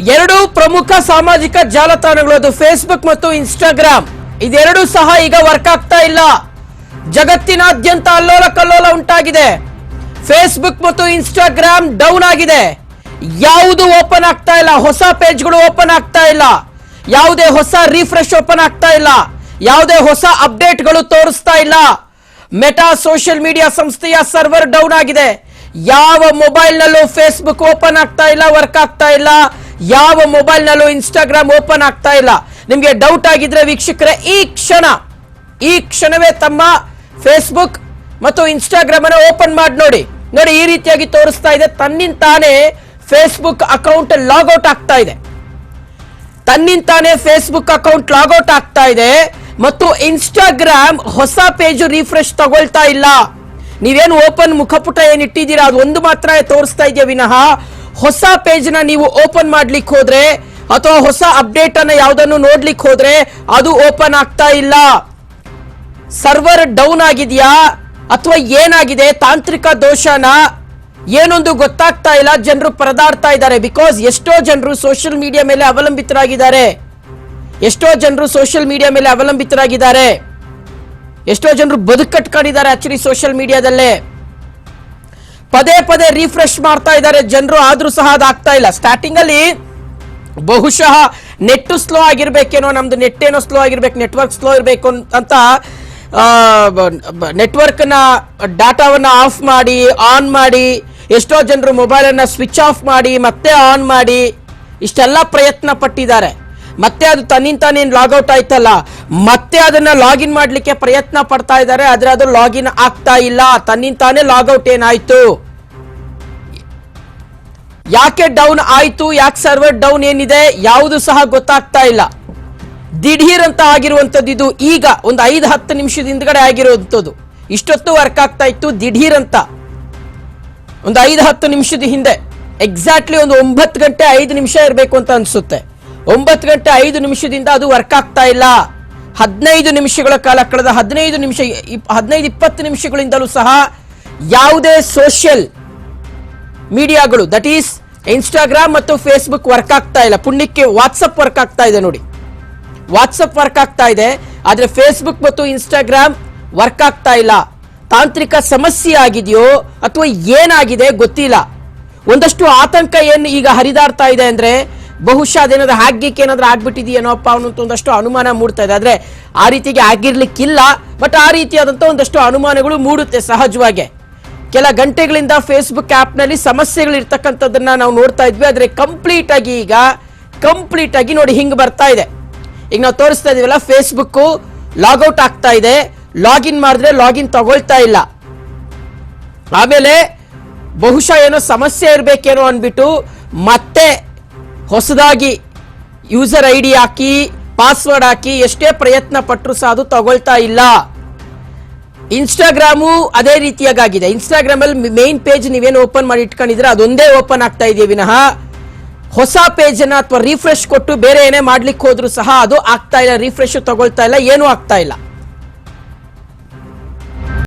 ಎರಡು ಪ್ರಮುಖ ಸಾಮಾಜಿಕ ಜಾಲತಾಣಗಳು, ಅದು ಫೇಸ್ಬುಕ್ ಮತ್ತು ಇನ್ಸ್ಟಾಗ್ರಾಮ್ ಇದೆರಡೂ ಸಹ ಈಗ ವರ್ಕ್ ಆಗ್ತಾ ಇಲ್ಲ. ಜಗತ್ತಿನಾದ್ಯಂತ ಅಲ್ಲೋಲ ಕಲ್ಲೋಲ ಉಂಟಾಗಿದೆ. ಫೇಸ್ಬುಕ್ ಮತ್ತು ಇನ್ಸ್ಟಾಗ್ರಾಮ್ ಡೌನ್ ಆಗಿದೆ. ಯಾವುದು ಓಪನ್ ಆಗ್ತಾ ಇಲ್ಲ, ಹೊಸ ಪೇಜ್ಗಳು ಓಪನ್ ಆಗ್ತಾ ಇಲ್ಲ. ಯಾವುದೇ ಹೊಸ ರಿಫ್ರೆಶ್ ಓಪನ್ ಆಗ್ತಾ ಇಲ್ಲ. ಯಾವುದೇ ಹೊಸ ಅಪ್ಡೇಟ್ಗಳು ತೋರಿಸ್ತಾ ಇಲ್ಲ. ಮೆಟಾ ಸೋಷಿಯಲ್ ಮೀಡಿಯಾ ಸಂಸ್ಥೆಯ ಸರ್ವರ್ ಡೌನ್ ಆಗಿದೆ. ಯಾವ ಮೊಬೈಲ್ನಲ್ಲೂ ಫೇಸ್ಬುಕ್ ಓಪನ್ ಆಗ್ತಾ ಇಲ್ಲ ವರ್ಕ್ ಆಗ್ತಾ ಇಲ್ಲ. ಯಾವ ಮೊಬೈಲ್ನಲ್ಲೂ ಇನ್ಸ್ಟಾಗ್ರಾಮ್ ಓಪನ್ ಆಗ್ತಾ ಇಲ್ಲ. ನಿಮಗೆ ಡೌಟ್ ಆಗಿದ್ರೆ ವೀಕ್ಷಕರೇ, ಈ ಕ್ಷಣ, ಈ ಕ್ಷಣವೇ ತಮ್ಮ ಫೇಸ್ಬುಕ್ ಮತ್ತು ಇನ್ಸ್ಟಾಗ್ರಾಮ್ ಅನ್ನು ಓಪನ್ ಮಾಡಿ ನೋಡಿ. ನೋಡಿ, ಈ ರೀತಿಯಾಗಿ ತೋರಿಸ್ತಾ ಇದೆ. ತನ್ನಿಂತಾನೇ ಫೇಸ್ಬುಕ್ ಅಕೌಂಟ್ ಲಾಗೌಟ್ ಆಗ್ತಾ ಇದೆ. ತನ್ನಿಂತಾನೇ ಫೇಸ್ಬುಕ್ ಅಕೌಂಟ್ ಲಾಗೌಟ್ ಆಗ್ತಾ ಇದೆ. ಮತ್ತು ಇನ್ಸ್ಟಾಗ್ರಾಮ್ ಹೊಸ ಪೇಜ್ ರಿಫ್ರೆಶ್ ತಗೊಳ್ತಾ ಇಲ್ಲ. ನೀವೇನು ಓಪನ್ ಮುಖಪುಟ ಏನ್ ಇಟ್ಟಿದ್ದೀರಾ? ಅದು ಒಂದು ಮಾತ್ರ ತೋರಿಸ್ತಾ ಇದೆಯಾ ವಿನಃ? ಹೊಸ ಪೇಜ್ನ ನೀವು ಓಪನ್ ಮಾಡ್ಲಿಕ್ಕೆ ಹೋದ್ರೆ ಅಥವಾ ಹೊಸ ಅಪ್ಡೇಟ್ ಅನ್ನ ಯಾವ್ದನ್ನು ನೋಡ್ಲಿಕ್ಕೆ ಹೋದ್ರೆ ಅದು ಓಪನ್ ಆಗ್ತಾ ಇಲ್ಲ. ಸರ್ವರ್ ಡೌನ್ ಆಗಿದೆಯಾ? ಅಥವಾ ಏನಾಗಿದೆ? ತಾಂತ್ರಿಕ ದೋಷನ? ಏನೊಂದು ಗೊತ್ತಾಗ್ತಾ ಇಲ್ಲ. ಜನರು ಪರದಾಡ್ತಾ ಇದ್ದಾರೆ. ಬಿಕಾಸ್ ಎಷ್ಟೋ ಜನರು ಸೋಷಿಯಲ್ ಮೀಡಿಯಾ ಮೇಲೆ ಅವಲಂಬಿತರಾಗಿದ್ದಾರೆ. ಎಷ್ಟೋ ಜನರು ಸೋಷಿಯಲ್ ಮೀಡಿಯಾ ಮೇಲೆ ಅವಲಂಬಿತರಾಗಿದ್ದಾರೆ. ಎಷ್ಟೋ ಜನರು ಬದುಕಟ್ಕೊಂಡಿದ್ದಾರೆ ಆಕ್ಚುಲಿ ಸೋಷಿಯಲ್ ಮೀಡಿಯಾದಲ್ಲೇ ಪದೇ ಪದೇ ರಿಫ್ರೆಶ್ ಮಾಡ್ತಾ ಇದ್ದಾರೆ. ಜನರು ಆದ್ರೂ ಸಹ ಅದಾಗ್ತಾ ಇಲ್ಲ. ಸ್ಟಾರ್ಟಿಂಗ್ ಅಲ್ಲಿ ಬಹುಶಃ ನೆಟ್ ಸ್ಲೋ ಆಗಿರ್ಬೇಕೇನೋ, ನಮ್ದು ನೆಟ್ ಏನೋ ಸ್ಲೋ ಆಗಿರ್ಬೇಕು ನೆಟ್ವರ್ಕ್ ಸ್ಲೋ ಇರಬೇಕು ಅಂತ ನೆಟ್ವರ್ಕ್ನ ಡಾಟಾವನ್ನ ಆಫ್ ಮಾಡಿ ಆನ್ ಮಾಡಿ, ಎಷ್ಟೋ ಜನರು ಮೊಬೈಲ್ ಅನ್ನ ಸ್ವಿಚ್ ಆಫ್ ಮಾಡಿ, ಮತ್ತೆ ಆನ್ ಮಾಡಿ, ಇಷ್ಟೆಲ್ಲ ಪ್ರಯತ್ನ ಪಟ್ಟಿದ್ದಾರೆ. ಮತ್ತೆ ಅದು ತನ್ನಿಂತಾನೇ ಲಾಗೌಟ್ ಆಯ್ತಲ್ಲ? ಮತ್ತೆ ಅದನ್ನ ಲಾಗಿನ್ ಮಾಡ್ಲಿಕ್ಕೆ ಪ್ರಯತ್ನ ಪಡ್ತಾ ಇದ್ದಾರೆ, ಆದ್ರೆ ಅದು ಲಾಗಿನ್ ಆಗ್ತಾ ಇಲ್ಲ. ತನ್ನಿಂದ ತನ್ನಿಂತಾನೇ ಲಾಗೌಟ್ ಏನಾಯ್ತು? ಯಾಕೆ ಡೌನ್ ಆಯ್ತು? ಯಾಕೆ ಸರ್ವರ್ ಡೌನ್ ಏನಿದೆ? ಯಾವುದು ಸಹ ಗೊತ್ತಾಗ್ತಾ ಇಲ್ಲ. ದಿಢೀರ್ ಅಂತ ಆಗಿರುವಂತದ್ದು ಇದು ಈಗ ಒಂದು ಐದು, ಹತ್ತು ನಿಮಿಷದ ಹಿಂದ್ಗಡೆ ಆಗಿರುವಂತದ್ದು. ಇಷ್ಟೊತ್ತು ವರ್ಕ್ ಆಗ್ತಾ ಇತ್ತು ದಿಢೀರ್ ಅಂತ. ಒಂದು ಐದು, ಹತ್ತು ನಿಮಿಷದ ಹಿಂದೆ. ಎಕ್ಸಾಕ್ಟ್ಲಿ ಒಂದು ಒಂಬತ್ತು ಗಂಟೆ ಐದು ನಿಮಿಷ ಇರಬೇಕು ಅಂತ ಅನ್ಸುತ್ತೆ. ಒಂಬತ್ತು ಗಂಟೆ ಐದು ನಿಮಿಷದಿಂದ ಅದು ವರ್ಕ್ ಆಗ್ತಾ ಇಲ್ಲ. ಹದಿನೈದು ನಿಮಿಷಗಳ ಕಾಲ, ಕಳೆದ ಹದಿನೈದು ನಿಮಿಷ ಹದಿನೈದು ಇಪ್ಪತ್ತು ನಿಮಿಷಗಳಿಂದಲೂ ಸಹ ಯಾವುದೇ ಸೋಷಿಯಲ್ ಮೀಡಿಯಾಗಳು ದಟ್ ಈಸ್ ಇನ್ಸ್ಟಾಗ್ರಾಮ್ ಮತ್ತು ಫೇಸ್ಬುಕ್ ವರ್ಕ್ ಆಗ್ತಾ ಇಲ್ಲ. ಪುಣ್ಯಕ್ಕೆ ವಾಟ್ಸಪ್ ವರ್ಕ್ ಆಗ್ತಾ ಇದೆ ನೋಡಿ. ವಾಟ್ಸಪ್ ವರ್ಕ್ ಆಗ್ತಾ ಇದೆ, ಆದರೆ ಫೇಸ್ಬುಕ್ ಮತ್ತು ಇನ್ಸ್ಟಾಗ್ರಾಮ್ ವರ್ಕ್ ಆಗ್ತಾ ಇಲ್ಲ. ತಾಂತ್ರಿಕ ಸಮಸ್ಯೆ ಆಗಿದೆಯೋ ಅಥವಾ ಏನಾಗಿದೆ ಗೊತ್ತಿಲ್ಲ. ಒಂದಷ್ಟು ಆತಂಕ ಏನು ಈಗ ಹರಿದಾಡ್ತಾ ಇದೆ ಅಂದ್ರೆ ಬಹುಶಃ ಅದೇನಾದ್ರೂ ಹಾಕಿಕ್ಕೆ ಏನಾದ್ರೂ ಆಗ್ಬಿಟ್ಟಿದೆಯೇನೋಪ್ಪ ಅನ್ನೋಂಥ ಒಂದಷ್ಟು ಅನುಮಾನ ಮೂಡ್ತಾ ಇದೆ. ಆದ್ರೆ ಆ ರೀತಿಗೆ ಆಗಿರ್ಲಿಕ್ಕಿಲ್ಲ ಬಟ್ ಆ ರೀತಿಯಾದಂಥ ಒಂದಷ್ಟು ಅನುಮಾನಗಳು ಮೂಡುತ್ತೆ ಸಹಜವಾಗಿ. ಕೆಲ ಗಂಟೆಗಳಿಂದ ಫೇಸ್ಬುಕ್ನಲ್ಲಿ ಸಮಸ್ಯೆಗಳು ಇರ್ತಕ್ಕಂಥದ್ದನ್ನ ನಾವು ನೋಡ್ತಾ ಇದ್ವಿ. ಆದ್ರೆ ಕಂಪ್ಲೀಟ್ ಆಗಿ ಈಗ ಕಂಪ್ಲೀಟ್ ಆಗಿ ನೋಡಿ ಹಿಂಗ್ ಬರ್ತಾ ಇದೆ. ಈಗ ನಾವು ತೋರಿಸ್ತಾ ಇದೀವಲ್ಲ ಫೇಸ್ಬುಕ್ ಲಾಗೌಟ್ ಆಗ್ತಾ ಇದೆ. ಲಾಗಿನ್ ಮಾಡಿದ್ರೆ ಲಾಗಿನ್ ತಗೊಳ್ತಾ ಇಲ್ಲ. ಆಮೇಲೆ ಬಹುಶಃ ಏನೋ ಸಮಸ್ಯೆ ಇರಬೇಕೇನೋ ಅಂದ್ಬಿಟ್ಟು ಮತ್ತೆ ಹೊಸದಾಗಿ ಯೂಸರ್ ಐ ಡಿ ಹಾಕಿ ಪಾಸ್ವರ್ಡ್ ಹಾಕಿ ಎಷ್ಟೇ ಪ್ರಯತ್ನ ಪಟ್ಟರು ಸಹ ಅದು ತಗೊಳ್ತಾ ಇಲ್ಲ. ಇನ್ಸ್ಟಾಗ್ರಾಮು ಅದೇ ರೀತಿಯಾಗಿದೆ ಇನ್ಸ್ಟಾಗ್ರಾಮ್ ಅಲ್ಲಿ ಮೇನ್ ಪೇಜ್ ನೀವೇನು ಓಪನ್ ಮಾಡಿ ಇಟ್ಕೊಂಡಿದ್ರೆ ಅದೊಂದೇ ಓಪನ್ ಆಗ್ತಾ ಇದೆಯಾ ವಿನಃ. ಹೊಸ ಪೇಜ್ ಅಥವಾ ರಿಫ್ರೆಶ್ ಕೊಟ್ಟು ಬೇರೆ ಏನೇ ಮಾಡ್ಲಿಕ್ಕೆ ಹೋದ್ರು ಸಹ ಅದು ಆಗ್ತಾ ಇಲ್ಲ ರಿಫ್ರೆಶ್ ತಗೊಳ್ತಾ ಇಲ್ಲ, ಏನೂ ಆಗ್ತಾ ಇಲ್ಲ.